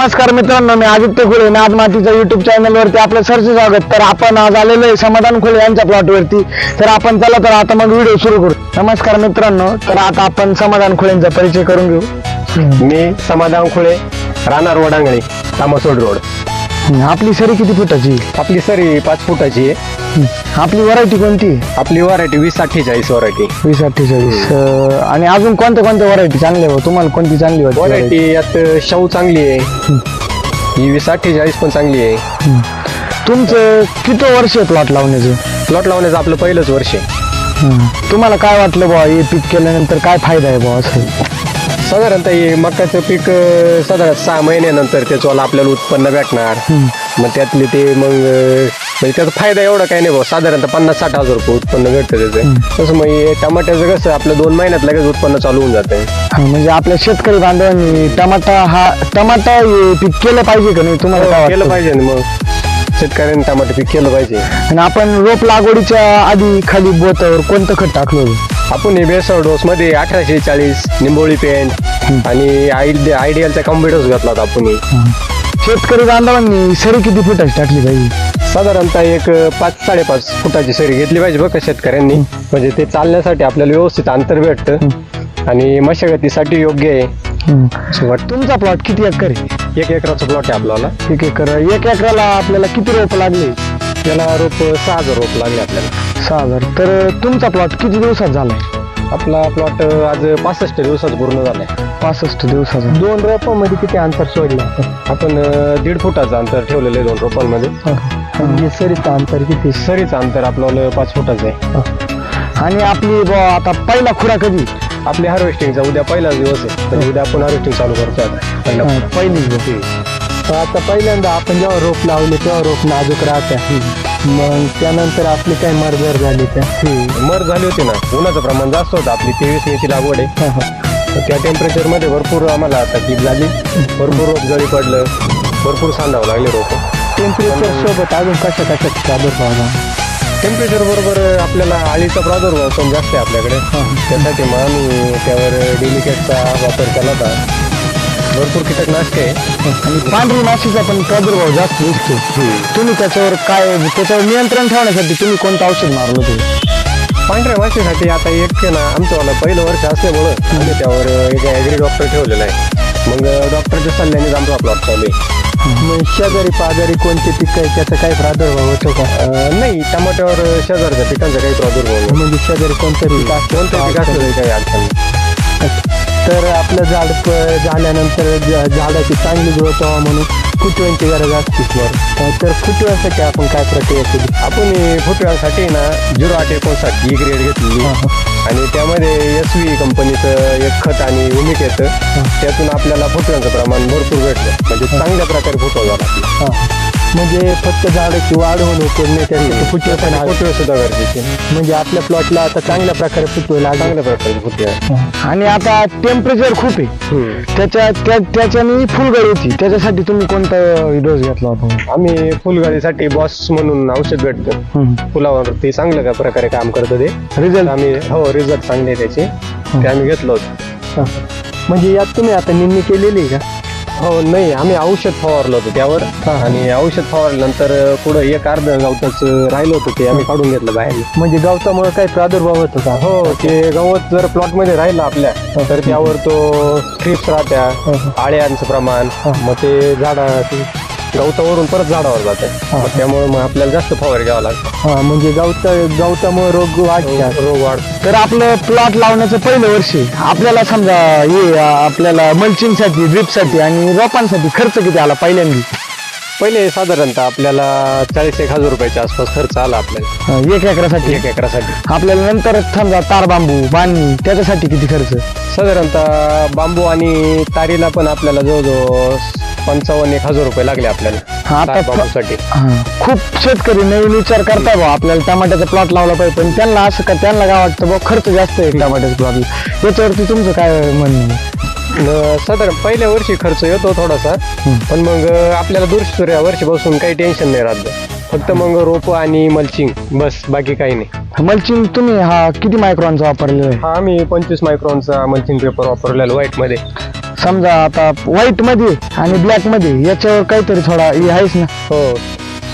नमस्कार मित्रांनो मी आदित्य खुले नाद मातीच्या युट्यूब चॅनलवरती आपलं सरचे स्वागत. तर आपण आज आलेलो आहे समाधान खुले यांच्या प्लॉटवरती तर आपण चला तर आता मग व्हिडिओ सुरू करू. नमस्कार मित्रांनो तर आता आपण समाधान खुळेंचा परिचय करून घेऊ. मी समाधान खुळे राहणार वडांगणी तामसोड रोड. आपली सरी किती फुटाची? आपली सरी पाच फुटाची आहे. आपली व्हरायटी कोणती? आपली व्हरायटी वीस अठ्ठेचाळीस व्हरायटी. वीस अठ्ठेचाळीस. अं, आणि अजून कोणत्या कोणत्या व्हरायटी चांगल्या आहे भाऊ? तुम्हाला कोणती चांगली वाटते? व्हरायटी यात शाहू चांगली आहे. ही वीस अठ्ठेचाळीस पण चांगली आहे. तुमचं किती वर्ष आहे प्लॉट लावण्याचं? प्लॉट लावण्याचं आपलं पहिलंच वर्ष आहे. तुम्हाला काय वाटलं बुवा हे पीक केल्यानंतर काय फायदा आहे बुवा असं? साधारणतः हे मकाचं पीक अं, साधारण सहा महिन्यानंतर त्याचं आपल्याला उत्पन्न भेटणार. मग त्यातले ते मग अं, म्हणजे त्याचा फायदा एवढा काही नाही भाऊ. साधारणतः पन्नास साठ हजार रुपये उत्पन्न भेटतं त्याचं. तसं मग हे टमाट्याचं कसं आपलं दोन महिन्यात लगेच उत्पन्न चालू होऊन जातं हा, म्हणजे आपल्या शेतकरी बांधवांनी टमाटा हा टमाटा हे पीक केलं पाहिजे का नाही तुम्हाला काय हो, केलं वाटतं? पाहिजे ना मग. शेतकऱ्यांनी टमाटे पीक केलं पाहिजे. आणि आपण रोप लागवडीच्या आधी खाली बोतावर कोणतं खत टाकलं? होतं आपण हे बेसळ डोस मध्ये अठराशे चाळीस निंबोळी पेंट आणि आयडियलचा कॉम्प्युटर्स घातला होता आपण. शेतकरी बांधवांनी सरी किती फुटाची टाकली पाहिजे साधारणतः एक पाच साडेपाच फुटाची सरी घेतली पाहिजे बघा शेतकऱ्यांनी. म्हणजे ते चालण्यासाठी आपल्याला व्यवस्थित अंतर भेटतं. आणि मशागतीसाठी योग्य आहे. तुमचा प्लॉट किती एकर आहे? एक एकराचा प्लॉट आहे आपल्याला. एक एकर. एक एकराला आपल्याला किती रोप लागले? त्याला रोप सहा हजार रोप लागले आपल्याला. सहा हजार तर तुमचा प्लॉट किती दिवसात झालाय? आपला प्लॉट आज पासष्ट दिवसात पूर्ण झालाय. पासष्ट दिवसाचा दोन रोपांमध्ये किती अंतर सोडलं आपण अं, दीड फुटाचं अंतर ठेवलेलं आहे दोन रोपांमध्ये. म्हणजे सरीचं अंतर किती? सरीचं अंतर आपलं पाच फुटाचं आहे. आणि आपली बुवा आता पहिला खुरा कधी? आपली हार्वेस्टिंगचा उद्या पहिलाच दिवस आहे. म्हणजे उद्या आपण हार्वेस्टिंग चालू करतो आता. पहिला हा, पहिली आता पहिल्यांदा आपण जेव्हा रोप लावले तेव्हा रोप नाजूक राहत्या. मग त्यानंतर आपली काय मरजर झाली त्या मर झाली होती ना. उन्हाचं प्रमाण जास्त होतं. आपली तेवीस मेची लागवड आहे. तर त्या टेम्परेचरमध्ये भरपूर आम्हाला आता कीप झाली भरपूर रोप जळी पडलं. भरपूर सांडावं लागले रोप. टेम्परेचर सोबत अजून कशा कशाचा प्रादुर्भाव झाला? टेम्परेचर बरोबर आपल्याला आळीचा प्रादुर्भाव पण जास्त आहे आपल्याकडे. त्यासाठी मग आम्ही त्यावर डेलिकेटचा वापर केला होता. भरपूर कीटकनाशक आहे. आणि पांढरी माशीचा पण प्रादुर्भाव जास्त दिसतो तुम्ही त्याच्यावर काय त्याच्यावर नियंत्रण ठेवण्यासाठी तुम्ही कोणतं औषध मारलं तुम्ही पांढऱ्या माशीसाठी आता एक ना आमचंवाला पहिलं वर्ष असल्यामुळं आम्ही त्यावर एक ॲग्री डॉक्टर ठेवलेला आहे. मग डॉक्टरच्या सल्ल्याने आमचा प्लॉट चालू आहे मग शेजारी पाजारी कोणते पीक आहे? त्याचा काही प्रादुर्भाव होतो का? अं, नाही टमाट्यावर शेजारच्या पिकांचा काही प्रादुर्भाव नाही. म्हणजे शेजारी कोणतं पीक असतं कोणतं पीक असलं तरी काही अडचण नाही. तर आपलं झाड प- झाल्यानंतर झाडाची चांगली ग्रोथ व्हावं म्हणून फुटव्यांची गरज असते तर फुटव्यासाठी आपण काय प्रक्रिया केली? आपण फुटव्यासाठी ना झिरो आठ एकोणसाठ ही ग्रेड घेतली आणि त्यामध्ये एस व्ही कंपनीचं एक खत आणि युनिट येतं. त्यातून आपल्याला फुटव्यांचं प्रमाण भरपूर भेटलं. म्हणजे चांगल्या प्रकारे फुटवा झाला. म्हणजे फक्त झाडाची वाढ उपयोग नाही त्यासाठी फुटवे पण. फुटवे सुद्धा गरजेचे. म्हणजे आपल्या प्लॉटला आता चांगल्या प्रकारे फुटवे लागले. चांगल्या प्रकारे फुटवे आणि आता टेम्परेचर खूप आहे. त्याच्या त्या त्याच्याने फुलगळ होती त्याच्यासाठी तुम्ही कोणता डोस घेतला होता? आम्ही फुलगाडीसाठी बॉस म्हणून औषध भेटतं. फुलावरती चांगल्या का प्रकारे काम करतं ते. रिझल्ट आम्ही हो रिझल्ट चांगले त्याचे. ते आम्ही घेतलं होतं. म्हणजे यात तुम्ही आता निंदणी केलेली आहे का? हो नाही आम्ही औषध फवारलं होतं त्यावर. आणि औषध फवारल्यानंतर पुढं एक अर्ध गावताच राहिलं होतं ते आम्ही काढून घेतलं बाहेर. म्हणजे गवतामुळे काही प्रादुर्भाव होतो का हो ते गवत जर प्लॉटमध्ये राहिलं आपल्या तर त्यावर तो क्रिप्स राहत्या आळ्यांचं प्रमाण मग ते झाडा गवतावरून परत झाडावर जाते. मग त्यामुळे मग आपल्याला जास्त फवार घ्यावा लागतो. हा म्हणजे गवता गवतामुळे रोग वाढतात. रोग वाढतो तर आपलं प्लॉट लावण्याचं पहिलं वर्ष आहे. आपल्याला समजा हे अं, आपल्याला मल्चिंगसाठी ड्रिपसाठी आणि रोपांसाठी खर्च किती आला पहिल्यांदा? पहिले साधारणतः आपल्याला चाळीस एक हजार रुपयाच्या आसपास खर्च आला आपल्याला. एक एकरासाठी? एक एकरासाठी. आपल्याला नंतर समजा तार बांबू बांधणी त्याच्यासाठी किती खर्च? साधारणतः बांबू आणि तारीला पण आपल्याला जवळजवळ पंचावन्न एक हजार रुपये लागले आपल्याला. हा, आता बांबूसाठी. हा, खूप शेतकरी नवीन विचार करताय बा आपल्याला टमाट्याचा प्लॉट लावला पाहिजे. पण त्यांना असं का त्यांना काय वाटतं बा खर्च जास्त आहे टमाट्याच्या प्लॉटला याच्यावरती तुमचं काय म्हणणं आहे? न- साधारण पहिल्या वर्षी खर्च येतो थोडासा. पण मग आपल्याला दुरुस्त वर्षी बसून काही टेन्शन नाही राहत. फक्त मग रोप आणि मल्चिंग बस बाकी काही नाही. मल्चिंग तुम्ही हा किती मायक्रॉनचा वापरलेला आहे? हा आम्ही पंचवीस मायक्रॉनचा मल्चिंग पेपर वापरलेला व्हाईटमध्ये. समजा आता व्हाईटमध्ये आणि ब्लॅकमध्ये याच्यावर काहीतरी थोडा हे आहेच ना. हो.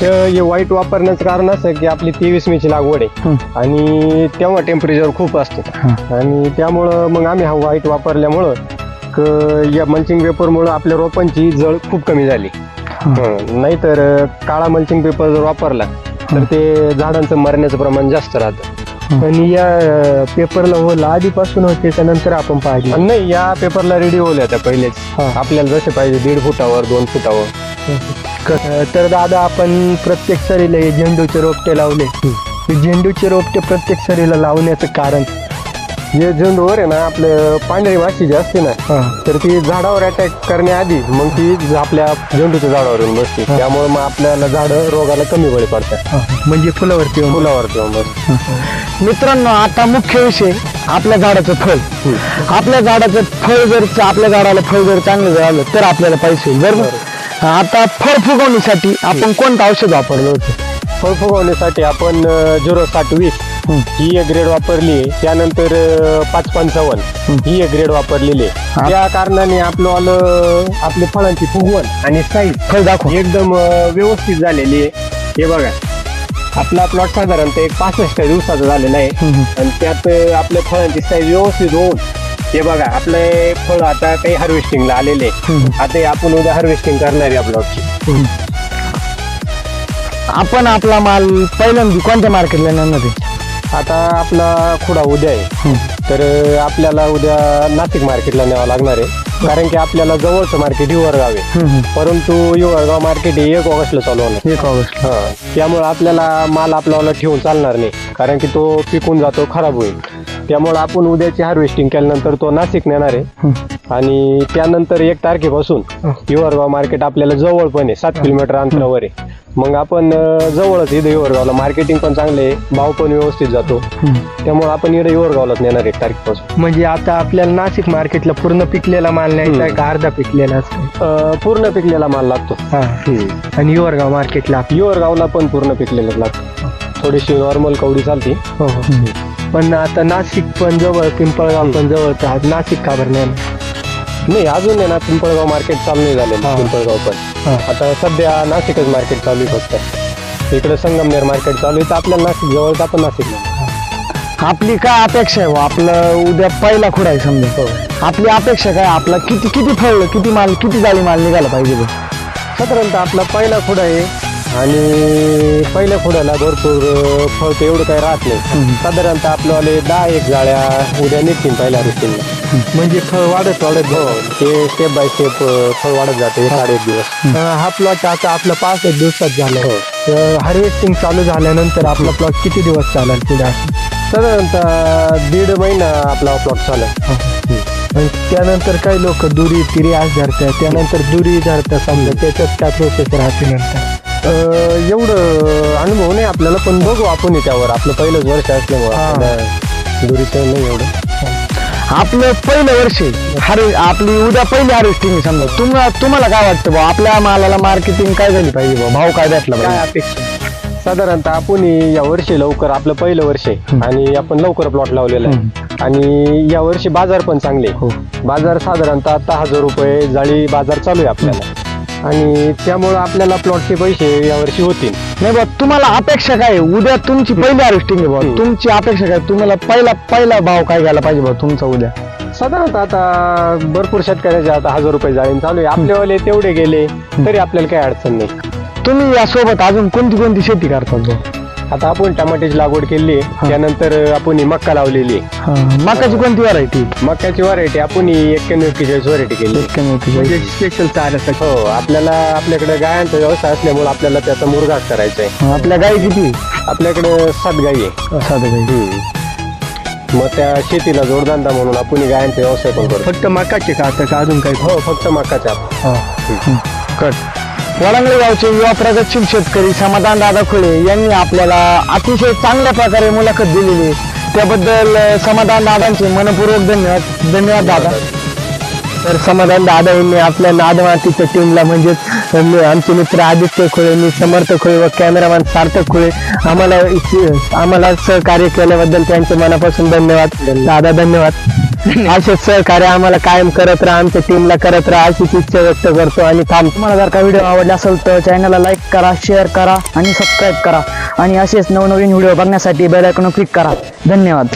ते हे वाईट वापरण्याचं कारण असं की आपली तेवीस मीची लागवड आहे. आणि तेव्हा टेम्परेचर खूप असतं. आणि त्यामुळं मग आम्ही हा वाईट वापरल्यामुळं क- या मल्चिंग पेपरमुळं आपल्या रोपांची जळ खूप कमी झाली. हं. नाहीतर अं, काळा मल्चिंग पेपर जर वापरला तर ते झाडांचं मरण्याचं प्रमाण जास्त राहतं. आणि या पेपरला होल आधीपासून होते का नंतर आपण पाहिजे नाही या पेपरला रेडी होल्या त्या पहिलेच. हा. आपल्याला जसे पाहिजे दीड फुटावर दोन फुटावर. तर दादा आपण प्रत्येक सरीला हे झेंडूचे रोपटे लावले. हे झेंडूचे रोपटे प्रत्येक सरीला लावण्याचं कारण हे झेंडूवर आहे ना आपलं पांढरी माशी जी असते ना. तर ती झाडावर अटॅक करण्याआधी मग ती आपल्या झेंडूच्या झाडावर येऊन बसते त्यामुळे मग आपल्याला झाडं रोगाला कमी बळी पडतात. म्हणजे फुलावरती येऊन फुलावर किंवा बसते मित्रांनो आता मुख्य विषय आपल्या झाडाचं फळ. आपल्या झाडाचं फळ जर आपल्या झाडाला फळ जर चांगलं जर आलं तर आपल्याला पैसे बरोबर? आता फळ फुगवण्यासाठी आपण कोणतं औषध वापरलं होतं? फळ फुगवण्यासाठी आपण झिरो साठ वीस. हं. ही एक ग्रेड वापरली आहे. त्यानंतर अं, पाच पंचावन्न. ही. एक ग्रेड वापरलेली आहे. त्या कारणाने आपलं आलं आपल्या फळांची फुगवण आणि साईज फळ दाखव. एकदम अं, व्यवस्थित झालेली आहे. हे बघा. आपला प्लॉट साधारणतः एक पासष्ट दिवसाचा झालेला आहे. आणि त्यात अं, आपल्या फळांची साईज व्यवस्थित होऊन हे बघा आपले फळ आता काही हार्वेस्टिंगला आलेले आहे. आता हे आपण उद्या हार्वेस्टिंग करणार आहे या प्लॉटची आपण आपला माल पहिल्यांदा कोणत्या मार्केटला नेणार आहे? आता आपला खुडा उद्या आहे. तर आपल्याला उद्या नाशिक मार्केटला न्यावं लागणार आहे. कारण की आपल्याला जवळचं मार्केट हिवरगाव आहे. परंतु हिवरगाव मार्केट हे एक ऑगस्टला चालू होणार. एक ऑगस्ट. हा. त्यामुळे आपल्याला माल आपल्याला ठेवून चालणार नाही. कारण की तो पिकून जातो खराब होईल. त्यामुळे आपण उद्याची हार्वेस्टिंग केल्यानंतर तो नाशिक नेणार आहे. आणि त्यानंतर एक तारखेपासून हिवरगाव मार्केट आपल्याला जवळ पण आहे सात किलोमीटर अंतरावर आहे. मग आपण अं, जवळच इथं हिवरगावला मार्केटिंग पण चांगले आहे भाव पण व्यवस्थित जातो. त्यामुळे आपण इकडे हिवरगावलाच नेणार एक तारखेपासून. म्हणजे आता आपल्याला नाशिक मार्केटला पूर्ण पिकलेला माल न्यायचा आहे का अर्धा पिकलेला असतो. अं, पूर्ण पिकलेला माल लागतो. हा. आणि युवरगाव मार्केटला हिवरगावला पण पूर्ण पिकलेला लागतो. थोडीशी नॉर्मल कवडी चालते. हो हो. पण आता नाशिक पण जवळ पिंपळगाव पण जवळ तर आज नाशिक का बरं नाही? नाही अजून आहे ना पिंपळगाव मार्केट चालू नाही झालेलं हा. पिंपळगाव पण हा. आता सध्या नाशिकच मार्केट चालू आहे फक्त इकडे संगमनेर मार्केट चालू आहे तर आपल्याला नाशिक जवळ आपण नाशिकला आपली काय अपेक्षा आहे बुवा? आपलं उद्या पहिला खुडा आहे समजा आपली अपेक्षा काय आपला किती किती फळ किती माल किती जाळी माल निघाला पाहिजे बुवा? साधारणतः आपला पहिला खोडा आहे आणि पहिल्या खोड्याला भरपूर अं, फळ तर एवढं काही राहत नाही. साधारणतः आपल्यावाले दहा एक जाळ्या उद्या निघतील पहिल्या रुटीनला म्हणजे फळ वाढत वाढत हो ते स्टेप बाय स्टेप फळ वाढत जाते एक आठ एक दिवस. हा प्लॉट आता आपला पाच एक दिवसात झाला हो. हार्वेस्टिंग चालू झाल्यानंतर आपला प्लॉट किती दिवस चालेल पुढे? असं? साधारणतः दीड महिना आपला प्लॉट चालू आहे. आणि त्यानंतर काही लोक दुरी तिरी आज धरतात त्यानंतर दुरी धरतात समजा. त्याच्यात काय प्रोसेस राहते नंतर? एवढं अनुभव नाही आपल्याला पण बघू आपण त्यावर आपलं पहिलंच वर्ष असल्यामुळे. दुरीचं नाही एवढं. आपलं पहिलं वर्ष. हार्वे आपली उद्या पहिली हार्वेस्टिंग समजा. तुम्हाला तुम्हाला काय वाटतं बुवा? आपल्या मालाला मार्केटिंग काय झाली पाहिजे बुवा? भाव काय भेटला पाहिजे? अपेक्षा? साधारणतः आपण या वर्षी लवकर आपलं पहिलं वर्ष आहे. आणि आपण लवकर प्लॉट लावलेला आहे. आणि या वर्षी बाजार पण चांगले आहे. हो. बाजार साधारणतः आता हजार रुपये जाळी बाजार चालू आहे आपल्याला. आणि त्यामुळं आपल्याला प्लॉटचे पैसे यावर्षी होतील. नाही बा तुम्हाला अपेक्षा काय आहे? उद्या तुमची पहिली हार्वेस्टिंग आहे हम्म. तुमची अपेक्षा काय? तुम्हाला पहिला पहिला भाव काय घ्यायला पाहिजे बुवा तुमचा उद्या? साधारणतः आता भरपूर शेतकऱ्याचे आता हजार रुपये जाळीन चालू आहे. आपल्यावाले तेवढे गेले तरी आपल्याला काही अडचण नाही. तुम्ही यासोबत अजून कोणती कोणती शेती करतात बुवा? आता आपण टमाट्याची लागवड केली त्यानंतर आपण ही मक्का लावलेली. आहे हा, मकाची कोणती व्हरायटी मक्याची व्हरायटी आपण ही एक्क्याण्णव एक्केचाळीस व्हरायटी केली. म्हणजे स्पेशल चाऱ्यासाठी हो आपल्याला आपल्याकडे गायांचा व्यवसाय असल्यामुळे आपल्याला त्याचा मुरघास करायचा आहे. आपल्या गाई किती? आपल्याकडे सात गाई आहे. साधे गाई. हम्म. मग त्या शेतीला जोडधंदा म्हणून आपण ही गायांचा व्यवसाय पण करतो. फक्त मकाचे का? आता का अजून काही? हो फक्त मक्काच्या कट. वडंगळे गावचे युवा प्रगतशील शेतकरी समाधान दादा खुळे यांनी आपल्याला अतिशय चांगल्या प्रकारे मुलाखत दिलेली आहे. त्याबद्दल समाधान दादांचे मनपूर्वक धन्यवाद. धन्यवाद दादा. तर समाधान दादा यांनी आपल्या नादमातीच्या टीमला म्हणजेच आमचे मित्र आदित्य खुळे मी समर्थ खुळे व कॅमेरामॅन सार्थक खुळे आम्हाला आम्हाला सहकार्य केल्याबद्दल त्यांचे मनापासून धन्यवाद. दादा धन्यवाद. असेच सहकार्य आम्हाला कायम करत राहा आमच्या टीमला करत राहा अशीच इच्छा व्यक्त करतो आणि थांब. तुम्हाला जर का व्हिडिओ आवडला असेल तर चॅनलला लाईक करा शेअर करा आणि सबस्क्राईब करा. आणि असेच नवनवीन व्हिडिओ बघण्यासाठी बेल आयकॉन क्लिक करा. धन्यवाद.